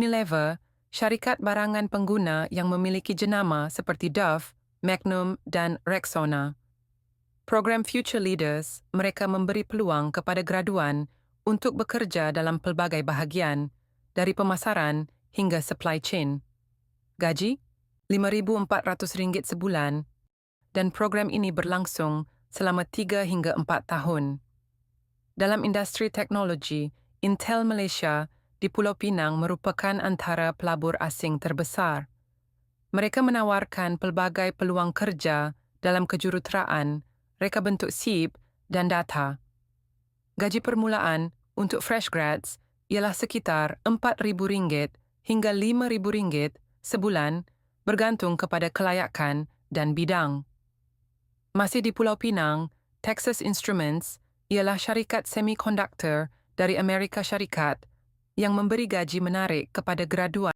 Unilever, syarikat barangan pengguna yang memiliki jenama seperti Dove, Magnum dan Rexona. Program Future Leaders, mereka memberi peluang kepada graduan untuk bekerja dalam pelbagai bahagian, dari pemasaran hingga supply chain. Gaji RM5,400 sebulan dan program ini berlangsung selama 3 hingga 4 tahun. Dalam industri teknologi, Intel Malaysia di Pulau Pinang merupakan antara pelabur asing terbesar. Mereka menawarkan pelbagai peluang kerja dalam kejuruteraan, reka bentuk SIP dan data. Gaji permulaan untuk fresh grads ialah sekitar RM4,000 hingga RM5,000 sebulan bergantung kepada kelayakan dan bidang. Masih di Pulau Pinang, Texas Instruments ialah syarikat semikonduktor dari Amerika Syarikat yang memberi gaji menarik kepada graduan